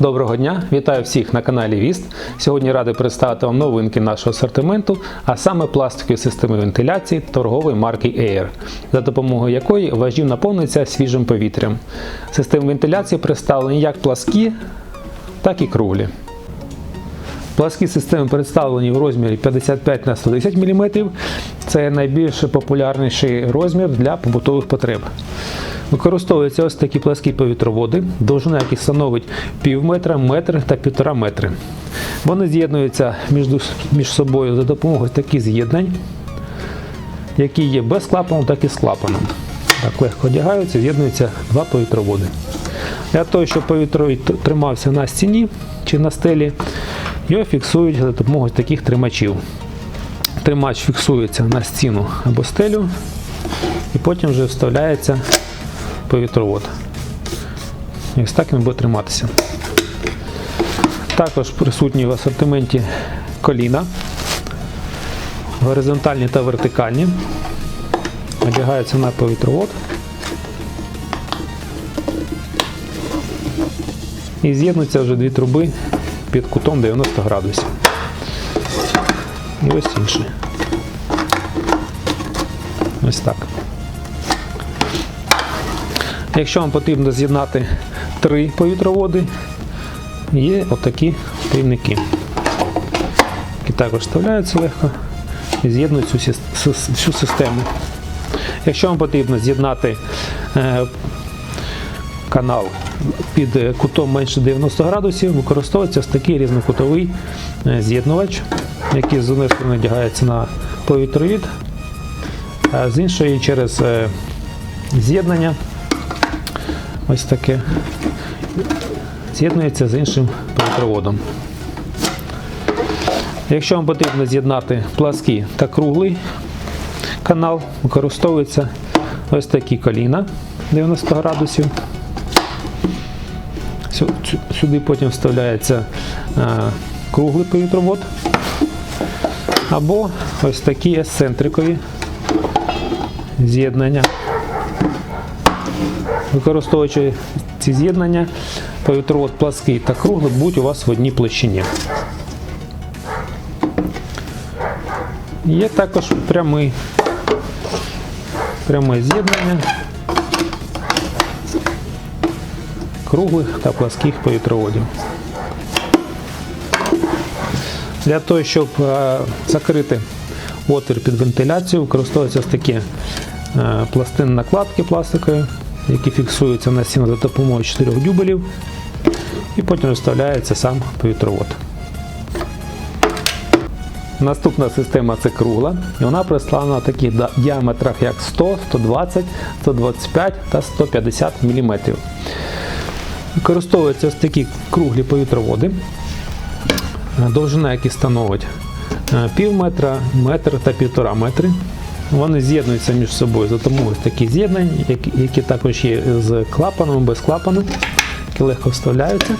Доброго дня, вітаю всіх на каналі Віст. Сьогодні радий представити вам новинки нашого асортименту, а саме пластикові системи вентиляції торгової марки Air, за допомогою якої важів наповниться свіжим повітрям. Системи вентиляції представлені як пласкі, так і круглі. Пласкі системи представлені в розмірі 55 на 110 мм. Це найбільш популярніший розмір для побутових потреб. Використовуються ось такі пласкі повітроводи, довжина яких становить пів метра, метр та півтора метри. Вони з'єднуються між, між собою за допомогою таких з'єднань, які є без клапану, так і з клапаном. Так легко одягаються, з'єднуються два повітроводи. Для того, щоб повітровід тримався на стіні чи на стелі, його фіксують за допомогою таких тримачів. Тримач фіксується на стіну або стелю, і потім вже вставляється повітровод. І ось так він буде триматися. Також присутні в асортименті коліна, горизонтальні та вертикальні. Одягаються на повітровод. І з'єднуються вже дві труби під кутом 90 градусів. І ось інші. Ось так. Якщо вам потрібно з'єднати три повітроводи, є отакі плівники, які також вставляються легко і з'єднують всю систему. Якщо вам потрібно з'єднати е, канал під е, кутом менше 90 градусів, використовується ось такий різнокутовий е, з'єднувач, який з однієї сторони одягається на повітровід, а з іншої через е, з'єднання ось таке з'єднується з іншим повітроводом. Якщо вам потрібно з'єднати плаский та круглий канал, використовується ось такі коліна 90 градусів. Сю- сю- Сюди потім вставляється е, круглий повітровод або ось такі ексцентрикові з'єднання. Використовуючи ці з'єднання, повітровод плаский та круглий будуть у вас в одній площині. Є також прямий, пряме з'єднання круглих та пласких повітроводів. Для того, щоб е, закрити отвір під вентиляцію, використовуються такі е, пластини накладки пластикові, які фіксуються на стіну за допомогою чотирьох дюбелів, і потім вставляється сам повітровод. Наступна система це кругла, і вона представлена на таких діаметрах, як 100, 120, 125 та 150 мм. Використовуються ось такі круглі повітроводи, е, довжина яких становить е, пів метра, метр та півтора метри. Вони з'єднуються між собою за допомогою таких з'єднань, які, які також є з клапаном, без клапану, які легко вставляються.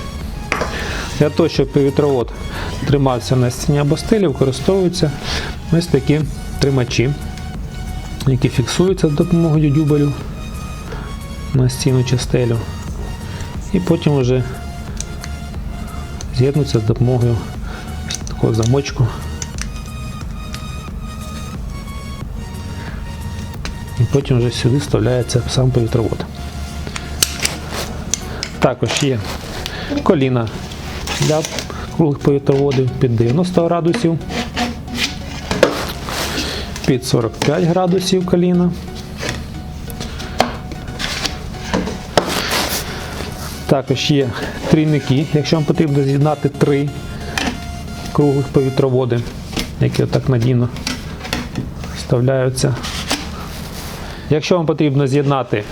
Для того, щоб повітровод тримався на стіні або стелі, використовуються ось такі тримачі, які фіксуються за допомогою дюбелю на стіну чи стелю. І потім вже з'єднуються з допомогою такого замочку. І потім вже сюди вставляється сам повітровод. Також є коліна для круглих повітроводів під 90 градусів, під 45 градусів коліна. Також є трійники, якщо вам потрібно з'єднати три круглих повітроводи, які отак надійно вставляються. Якщо вам потрібно з'єднати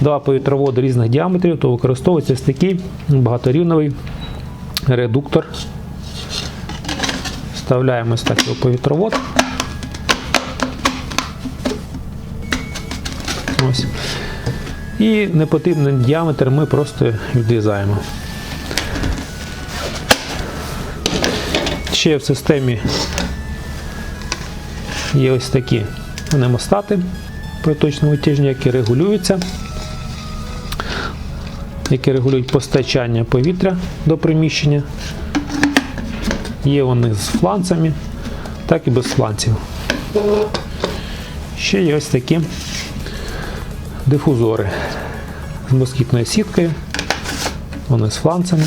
два повітроводи різних діаметрів, то використовується ось такий багаторівновий редуктор. Вставляємо ось так його повітровод. Ось. І непотрібний діаметр ми просто відрізаємо. Ще в системі є ось такі немостати проточного витяжня, які регулюються які регулюють постачання повітря до приміщення. Є вони з фланцями, так і без фланців. Ще є ось такі дифузори з москітною сіткою. Вони з фланцями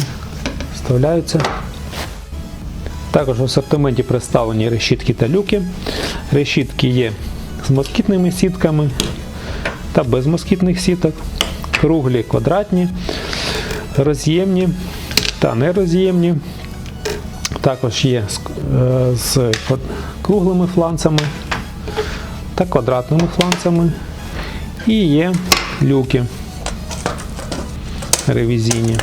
вставляються. Також в асортименті представлені решітки та люки. Решітки є з москітними сітками та без москітних сіток, круглі, квадратні, роз'ємні та нероз'ємні. Також є з, е, з круглими фланцами та квадратними фланцами. І є люки ревізійні.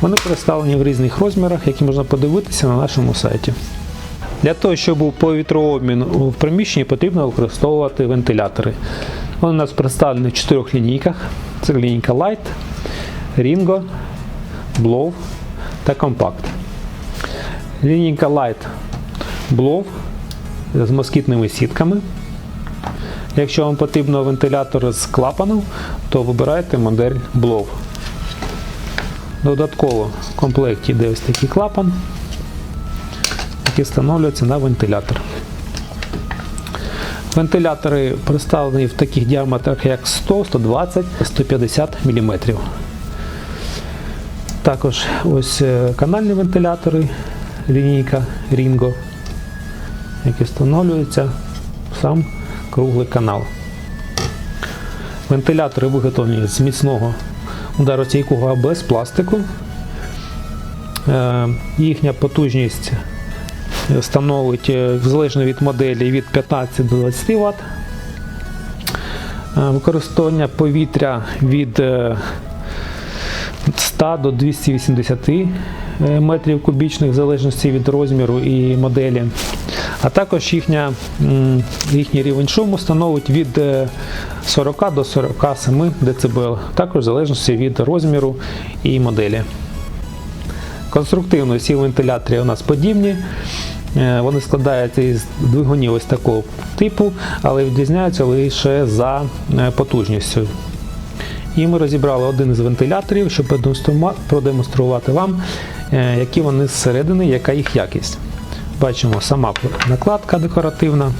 Вони представлені в різних розмірах, які можна подивитися на нашому сайті. Для того, щоб був повітрообмін в приміщенні, потрібно використовувати вентилятори. Вони у нас представлені в чотирьох лінійках. Це лінійка Light, Ringo, Blow та Compact. Лінійка Light Blow з москітними сітками. Якщо вам потрібно вентилятор з клапаном, то вибирайте модель Blow. Додатково в комплекті йде ось такий клапан, який встановлюється на вентилятор. Вентилятори представлені в таких діаметрах, як 100, 120, 150 мм. Також ось е, канальні вентилятори, лінійка Ringo, які встановлюються в сам круглий канал. Вентилятори виготовлені з міцного ударостійкого АБС пластику. Е, Їхня потужність становить е, залежно від моделі від 15 до 20 Вт. Е, Використання повітря від е, 100 до 280 е, метрів кубічних в залежності від розміру і моделі. А також їхня, їхній рівень шуму становить від е, 40 до 47 дБ, також в залежності від розміру і моделі. Конструктивно всі вентилятори у нас подібні. Е, Вони складаються із двигунів ось такого типу, але відрізняються лише за е, потужністю. І ми розібрали один із вентиляторів, щоб продемонструвати вам, е, які вони зсередини, яка їх якість. Бачимо сама накладка декоративна,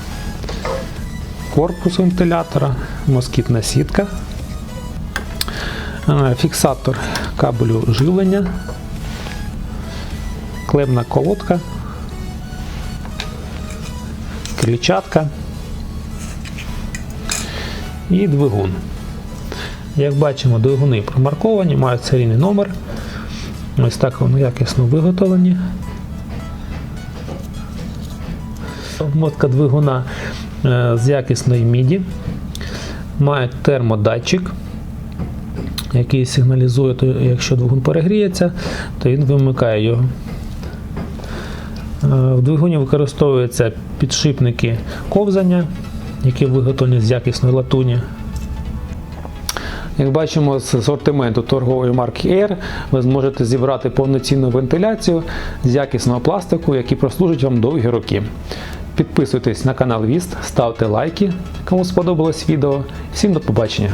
корпус вентилятора, москітна сітка, е, фіксатор кабелю живлення, клемна колодка, крильчатка і двигун. Як бачимо, двигуни промарковані, мають серійний номер. Ось так вони якісно виготовлені. Обмотка двигуна е, з якісної міді. Має термодатчик, який сигналізує, якщо двигун перегріється, то він вимикає його. Е, В двигуні використовуються підшипники ковзання, які виготовлені з якісної латуні. Як бачимо з асортименту торгової марки Air, ви зможете зібрати повноцінну вентиляцію з якісного пластику, який прослужить вам довгі роки. Підписуйтесь на канал Віст, ставте лайки, кому сподобалось відео. Всім до побачення!